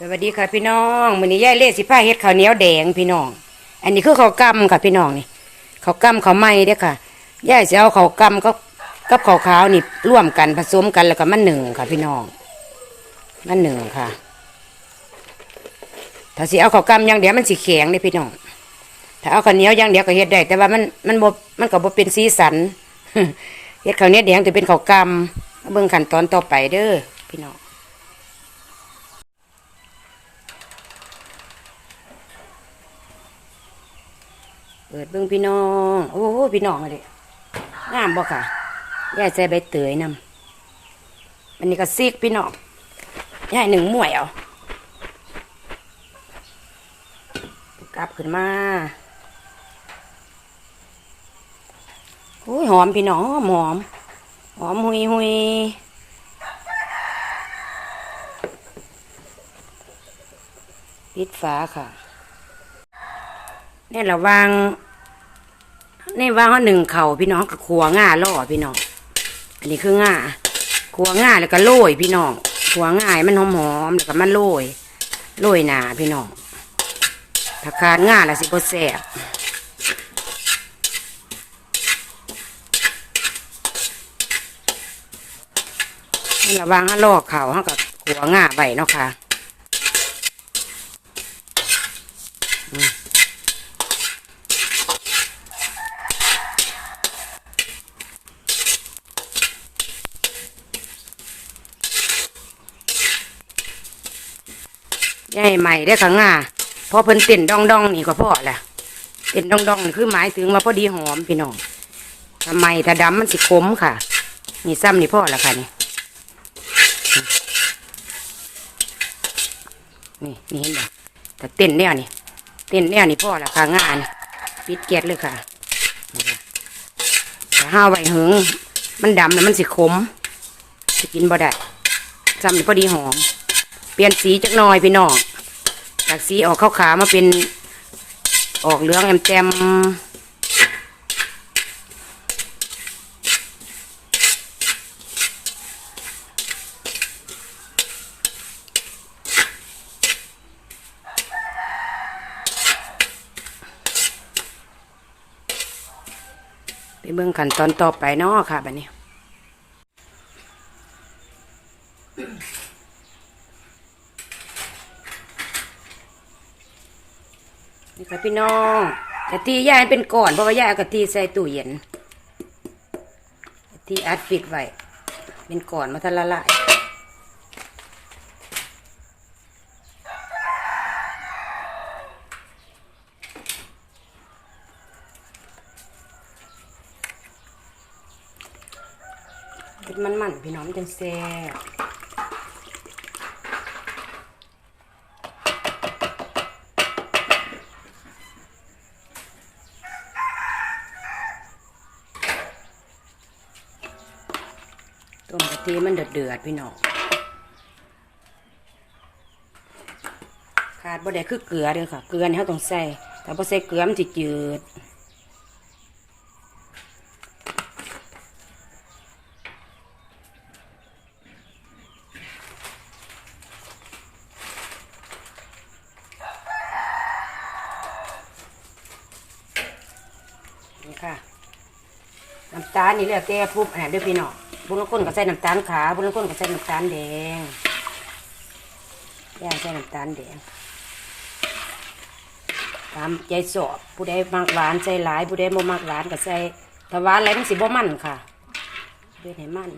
สวัสดีค่ะพี่น้องมื้อนี้ยายเล่สิพาเฮ็ดข้าวเหนียวแดงพี่น้อง อันนี้คือข้าวกำค่ะพี่น้องนี่ข้าวกำข้าวไหม้เด้อค่ะยายสิเอาข้าวกำกับกับข้าวขาวนี่ร่วมกันผสมกันแล้วก็มันหนึ่งค่ะพี่น้องมันหนึ่งค่ะ ถ้าสิเอาข้าวกำอย่างเดียวมันสิแข็งเด้พี่น้องถ้าเอาข้าวเหนียวอย่างเดียวก็เฮ็ดได้ แต่ว่ามันมันบ่มันก็บ่เป็นสีสันเฮ็ดข้าวเหนียวแดงจะเป็นข้าวกำเบิ่งขั้นตอนต่อไปเด้อพี่น้อง เปิดเบิ่งพี่น้อง โอ้พี่น้องเลยงามบ่ค่ะยายใส่ใบเตยนำอันนี้ก็ซีกพี่น้องยายหนึ่งหมวยเอากลับขึ้นมาโอ้ยหอมพี่น้องหอมหอมหอมหุยหุยปิดฝาค่ะ นี่ระวังนี่ว่าเขาหนึ่งเข่าพี่น้องกับขัวง่าล่อพี่น้อง อันนี้คือง่าขัวง่าแล้วก็โรยพี่น้องขัวง่ายมันหอมหอมๆแล้วก็มันโรยโรยหนาพี่น้องถ้าขาดง่าล้วสิบแซ่บนี่ระวังเขาลอกเข่าเขากับขัวง่าไว้เนาะค่ะ ยายใหม่ได้ขังอะพอเพิ่นเต้นดองดองนี่ก็พอแหละเต้นดองดองนี่คือหมายถึงว่าพอดีหอมพี่น้องทำไมถ้าดำมันสิขมค่ะ นี่ซ้ำนี่พ่อละค่ะนี่นี่นี่เห็นบ่แต่เต้นแนวนี่เต้นแนวนี่พ่อละค่ะงานปิดเกียดเลยค่ะนี่ค่ะถ้าห้าไว้หึงมันดำแล้วมันสิขม สิกินบ่ได้ซ้ำนี่พอดีหอม ปลี่ยนสีจักหน่อยพี่น้องจากสีออกขาวๆมาเป็นออกเหลืองแอมแจมไปเบิ่งขั้นตอนต่อไปเนาะค่ะแบัดนี้ นี่ค่ะพี่น้องกะทิย่ายเป็นก่อนเพราะว่าย่ายกะทิใส่ตู้เย็นกะทิอัดปิดไว้เป็นก่อนมาทะละลายเป็นมันๆพี่น้องมันจังแซ่บ ต้ มันเดือดเดือดๆพี่น้องขาดบ่ได้คือเกลือเด้อค่ะ เกลือนี่เขาต้องใส่แต่พอใส่เกลือมันจะจืดนี่ค่ะ น้ำตาลนี่แล้วแต่ปุ๊บอันนั้นเด้อพี่น้อง บุญละคนก็ใส่น้ำตาลขาวบุญละคนก็ใส่น้ำตาลแดงย่างใส่น้ำตาลแดงตามใจสอบผู้ใดมักหวานใส่หลายผู้ใดบ่มักหวานก็ใส่ถ้าหวานอะไรมันสิบ่มันค่ะเพื่อให้มัน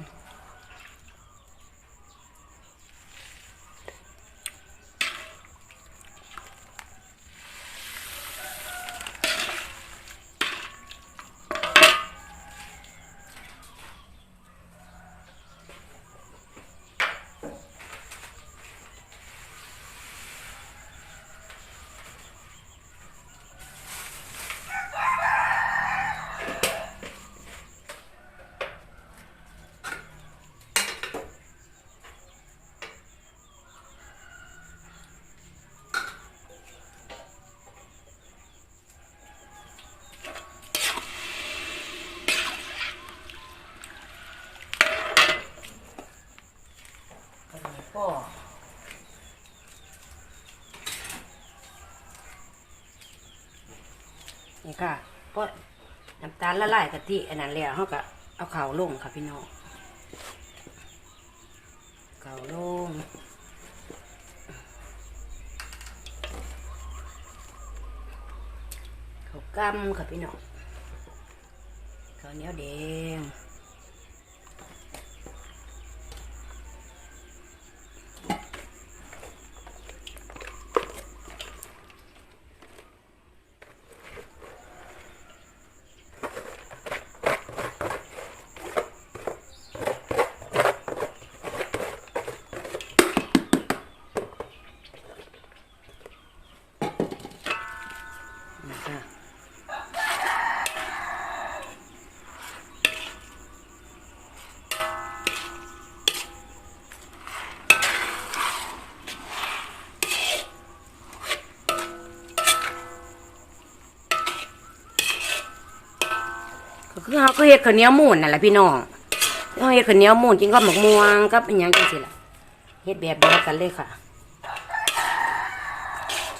ค่ะเพราะน้ำตาลละลายกะทิอันนั้นแล้วเขาก็เอาเข่าลงค่ะพี่น้องเข่าลงเข้ากำค่ะพี่น้องเข้าเนี้ยวแดง เขาก็เฮ็ดข้าวเหนียวมูนนั่นแหละพี่น้องเขาเฮ็ดข้าวเหนียวมูนกินกับหมกม่วงกับอหยังจังสิล่ะเฮ็ดแบบเดียวกันเลยค่ะ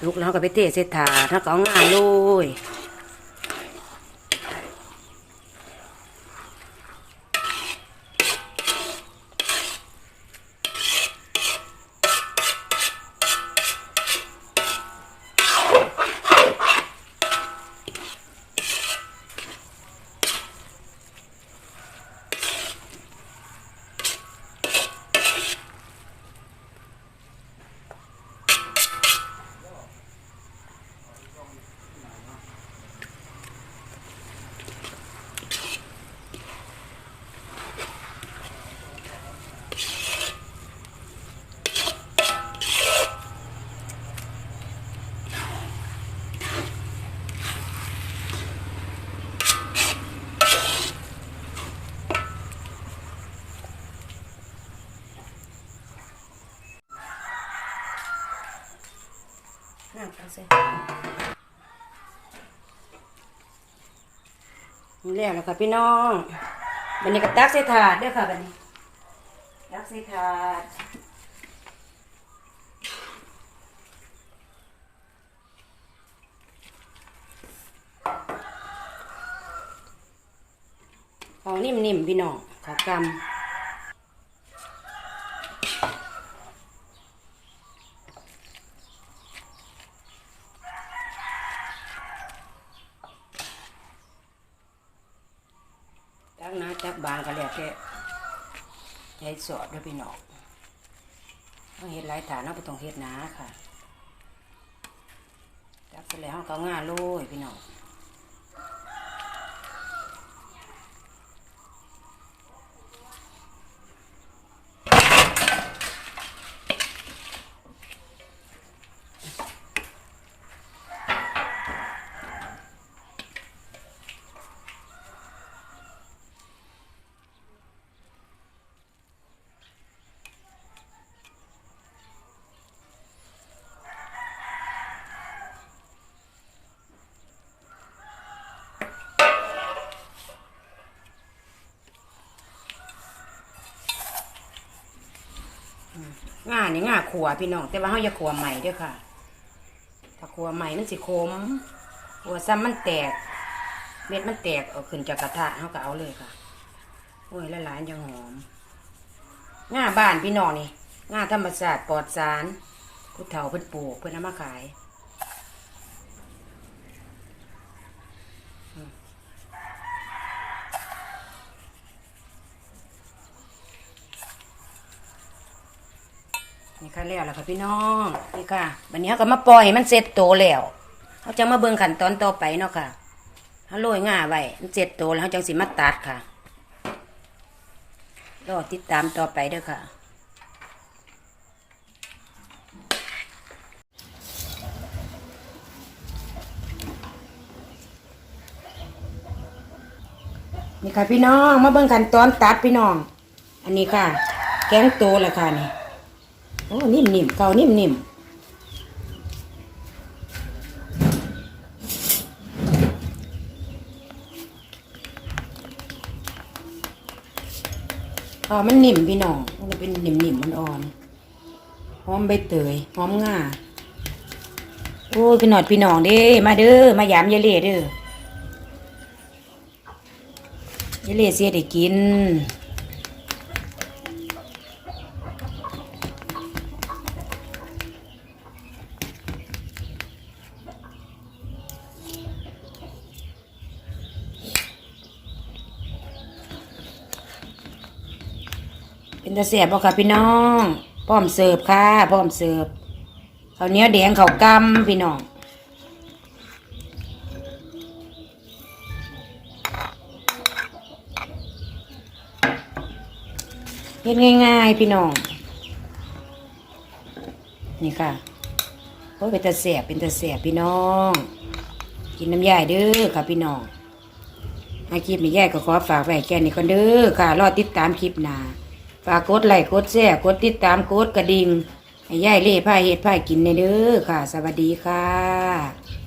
ลุกแล้วก็ไปเทใส่ถาดถ้าก็เอางานเลย น้ำเอาใส่นี่แล้วแล้วค่ะพี่น้องบันนี้ก็ตักใส่ถาดด้อค่ะบันนี้ตักใส่ถาดเอานิ่มๆพี่น้องขากำ จักหนะจักบาง ก็แล้วแต่ใจสอดด้วยพี่น้องต้องเฮ็ดหลายฐานเอาไปต้องเฮ็ดหนาค่ะจับเสร็จแล้วเราก็ง่าโรยพี่น้อง ง่านี่ง่าขัวพี่น้อง แต่ว่าเขาอย่าขัวใหม่เด้อค่ะ ถ้าขัวใหม่มันสิขมขัวซ้ำมันแตก เม็ดมันแตกเอาขึ้นจากกระทะเขาก็เอาเลยค่ะ โอ้ยละลายๆจังหอมง่าบ้านพี่น้องนี่ง่าธรรมศาสตร์ปลอดสารผู้เฒ่าเพิ่นปลูกเพิ่นนำมาขาย แล้วล่ะค่ะพี่น้องนี่ค่ะวันนี้เขาก็มาปล่อยให้มันเสร็จโตแล้วเขาจะมาเบิ่งขั้นตอนต่อไปเนาะค่ะเขาโรยง่าไว้มันเสร็จโตแล้วเขาจังสิมาตัดค่ะรอติดตามต่อไปเด้อค่ะนี่ค่ะพี่น้องมาเบิ่งขั้นตอนตัดพี่น้อง อันนี้ค่ะ แกงโตแล้วค่ะนี่ โอ้นิ่มนิมเกานิ่มนิ่มอ่ามันนิ่มพี่น้องมันเป็นนิ่มนิมมันอ่อนหอมใบเตยหอมง่าโอ้ยพี่หนอดพี่น้องเด้มาเด้อมายามยายเล่เด้อยายเล่เสียได้กิน เป็นตาเสียบบ่ค่ะพี่น้องพร้อมเสิร์ฟค่ะพร้อมเสิร์ฟข้าวเหนียวแดงข้าวกำพี่น้องเฮ็ดง่ายๆพี่น้อง นี่ค่ะโอ้ยเป็นตาเสียบเป็นตาเสียบพี่น้อง กินน้ำยายเด้อค่ะพี่น้องอาคลิปนี้ยายก็ขอฝากไว้แค่นี้ก่อนเด้อค่ะ รอติดตามคลิปหน้า ฝากกดไลค์กดแชร์กดติดตามกดกระดิ่งให้ยายเล่ผ้าเฮ็ดผ้ากินในเด้อค่ะ สวัสดีค่ะ